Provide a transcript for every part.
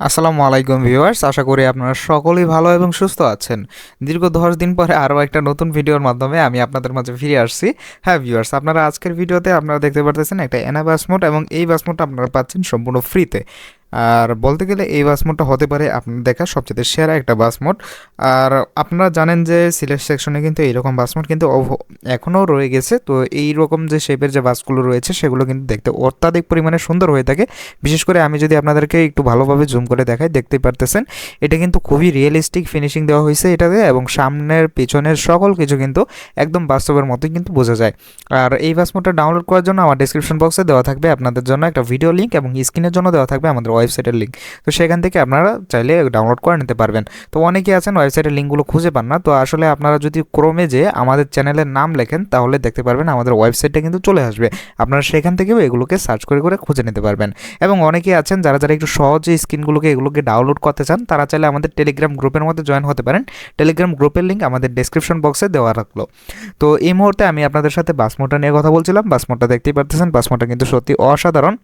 আসসালামু আলাইকুম ভিউয়ার্স, আশা করি আপনারা সকলেই ভালো এবং সুস্থ আছেন। দীর্ঘ দশ দিন পরে আরও একটা নতুন ভিডিওর মাধ্যমে আমি আপনাদের মাঝে ফিরে আসছি। হ্যাঁ ভিউয়ার্স, আপনারা আজকের ভিডিওতে আপনারা দেখতে পারতেছেন একটা এনা বাসমোট এবং এই বাসমোট আপনারা পাচ্ছেন সম্পূর্ণ ফ্রিতে। আর বলতে গেলে এই বাস মোডটা হতে পারে আপনার দেখা সবচেয়ে সেরা একটা বাস মোড। আর আপনারা জানেন যে সিলেট সেকশনে কিন্তু এইরকম বাস মোড কিন্তু এখনও রয়ে গেছে। তো এই রকম যে শেপের যে বাসগুলো রয়েছে, সেগুলো কিন্তু দেখতে অত্যাধিক পরিমাণে সুন্দর হয়ে থাকে। বিশেষ করে আমি যদি আপনাদেরকে একটু ভালোভাবে জুম করে দেখাই, দেখতেই পারতেছেন, এটা কিন্তু খুবই রিয়েলিস্টিক ফিনিশিং দেওয়া হয়েছে এটাতে এবং সামনের, পেছনের সকল কিছু কিন্তু একদম বাস্তবের মতোই কিন্তু বোঝা যায়। আর এই বাস মোডটা ডাউনলোড করার জন্য আমার ডিসক্রিপশন বক্সে দেওয়া থাকবে। আপনাদের জন্য একটা ভিডিও লিঙ্ক এবং স্ক্রিনের জন্য দেওয়া থাকবে আমাদের ওয়েবসাইটের লিঙ্ক তো সেখান থেকে আপনারা চাইলে ডাউনলোড করে নিতে পারবেন। তো অনেকেই আছেন ওয়েবসাইটের লিঙ্কগুলো খুঁজে পান না। তো আসলে আপনারা যদি ক্রমে যে আমাদের চ্যানেলের নাম লেখেন, তাহলে দেখতে পারবেন আমাদের ওয়েবসাইটটা কিন্তু চলে আসবে। আপনারা সেখান থেকেও এগুলোকে সার্চ করে করে খুঁজে নিতে পারবেন। এবং অনেকেই আছেন যারা যারা একটু সহজে স্ক্রিনগুলোকে, এগুলোকে ডাউনলোড করতে চান, তারা চাইলে আমাদের টেলিগ্রাম গ্রুপের মধ্যে জয়েন হতে পারেন। টেলিগ্রাম গ্রুপের লিঙ্ক আমাদের ডেসক্রিপশন বক্সে দেওয়া রাখল তো এই মুহূর্তে আমি আপনাদের সাথে বাসমোটা নিয়ে কথা বলছিলাম। বাসমোটা দেখতেই পারতেছেন। বাসমোটা কিন্তু সত্যি অসাধারণ।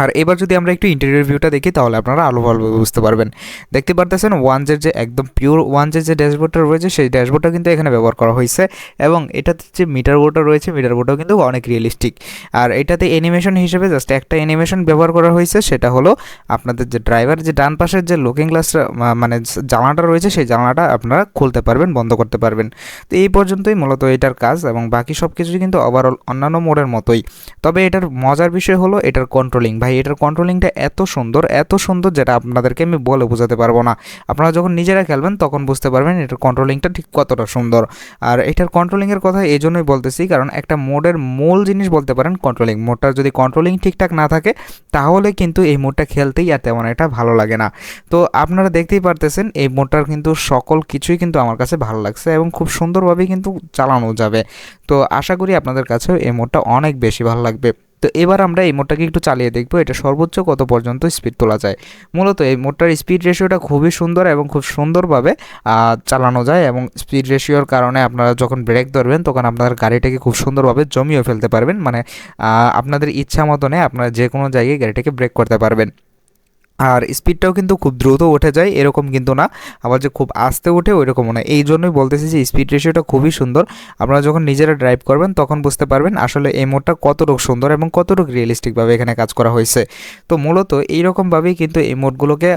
আর এবার যদি আমরা একটু ইন্টেরিয়র ভিউটা দেখি, তাহলে আপনারা আলো ভালোভাবে বুঝতে পারবেন। দেখতে পারতেছেন ওয়ানজের যে একদম পিওর ওয়ানজের যে ড্যাশবোর্ডটা রয়েছে, সেই ড্যাশবোর্ডটা কিন্তু এখানে ব্যবহার করা হয়েছে এবং এটাতে যে মিটার বোর্ডটা রয়েছে মিটার বোর্ডটাও কিন্তু অনেক রিয়েলিস্টিক আর এটাতে অ্যানিমেশন হিসেবে জাস্ট একটা অ্যানিমেশন ব্যবহার করা হয়েছে, সেটা হলো আপনাদের যে ড্রাইভার যে ডান পাশের যে লুকিং গ্লাসটা মানে জানালাটা রয়েছে, সেই জানালাটা আপনারা খুলতে পারবেন, বন্ধ করতে পারবেন। তো এই পর্যন্তই মূলত এটার কাজ এবং বাকি সব কিছুই কিন্তু ওভারঅল অন্যান্য মোডের মতোই। তবে এটার মজার বিষয় হলো, এটার কন্ট্রোলিং এটার কন্ট্রোলিংটা এত সুন্দর এত সুন্দর যেটা আপনাদেরকে আমি বলে বোঝাতে পারব না। আপনারা যখন নিজেরা খেলবেন, তখন বুঝতে পারবেন এটার কন্ট্রোলিংটা ঠিক কতটা সুন্দর। আর এটার কন্ট্রোলিংয়ের কথা এই জন্যই বলতেছি, কারণ একটা মোডের মূল জিনিস বলতে পারেন কন্ট্রোলিং মোডটার যদি কন্ট্রোলিং ঠিকঠাক না থাকে, তাহলে কিন্তু এই মোডটা খেলতেই আর তেমন একটা ভালো লাগে না। তো আপনারা দেখতেই পারতেছেন, এই মোডটার কিন্তু সকল কিছুই কিন্তু আমার কাছে ভালো লাগছে এবং খুব সুন্দরভাবেই কিন্তু চালানো যাবে। তো আশা করি আপনাদের কাছেও এই মোডটা অনেক বেশি ভালো লাগবে। তো এবার আমরা এই মোডটাকে একটু চালিয়ে দেখব, এটা সর্বোচ্চ কত পর্যন্ত স্পিড তোলা যায়। মূলত এই মোডটার স্পিড রেশিওটা খুবই সুন্দর এবং খুব সুন্দরভাবে চালানো যায় এবং স্পিড রেশিওর কারণে আপনারা যখন ব্রেক ধরবেন, তখন আপনার গাড়িটাকে খুব সুন্দরভাবে জমিয়ে ফেলতে পারবেন। মানে আপনাদের ইচ্ছা মতনে আপনারা যে কোনো জায়গায় গাড়িটাকে ব্রেক করতে পারবেন। আর স্পিডটাও কিন্তু খুব দ্রুত উঠে যায়, এরকম কিন্তু না। আবার যে খুব আস্তে ওঠে ওই রকমও না। এই জন্যই বলতেছি যে স্পিড রেশিওটা খুবই সুন্দর। আপনারা যখন নিজেরা ড্রাইভ করবেন, তখন বুঝতে পারবেন আসলে এই মোডটা কতটুকু সুন্দর এবং কতটুকু রিয়েলিস্টিকভাবে এখানে কাজ করা হয়েছে। তো মূলত এইরকমভাবেই কিন্তু এই মোডগুলোকে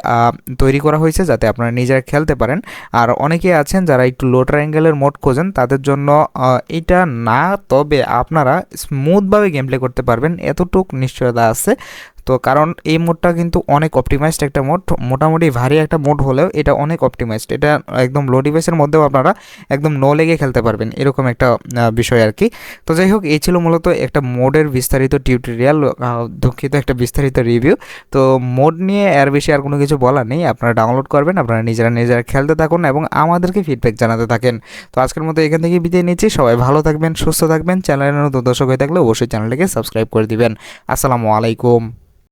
তৈরি করা হয়েছে যাতে আপনারা নিজেরা খেলতে পারেন। আর অনেকে আছেন যারা একটু লো ট্রায়াঙ্গেলের মোড খোঁজেন, তাদের জন্য এটা না, তবে আপনারা স্মুথভাবে গেম প্লে করতে পারবেন। এতটুক নিশ্চয়তা আছে। তো কারণ এই মোডটা কিন্তু অনেক অপটিমাইজড একটা মোড, মোটামুটি ভারী একটা মোড হলেও এটা অনেক অপটিমাইজড এটা একদম লো ডিভাইসের মধ্যেও আপনারা একদম নো লেগে খেলতে পারবেন, এরকম একটা বিষয় আর কি। তো যাই হোক, এই ছিল মূলত একটা মোডের বিস্তারিত টিউটোরিয়াল দুঃখিত একটা বিস্তারিত রিভিউ তো মোড নিয়ে এর বেশি আর কোনো কিছু বলার নেই, আপনারা ডাউনলোড করবেন, আপনারা নিজেরা নিজেরা খেলতে থাকুন এবং আমাদেরকে ফিডব্যাক জানাতে থাকেন। তো আজকের মতো এখান থেকে বিদায় নিচ্ছি, সবাই ভালো থাকবেন, সুস্থ থাকবেন চ্যানেলের নতুন দর্শক হয়ে থাকলে অবশ্যই চ্যানেলটিকে সাবস্ক্রাইব করে দিবেন। আসসালামু আলাইকুম।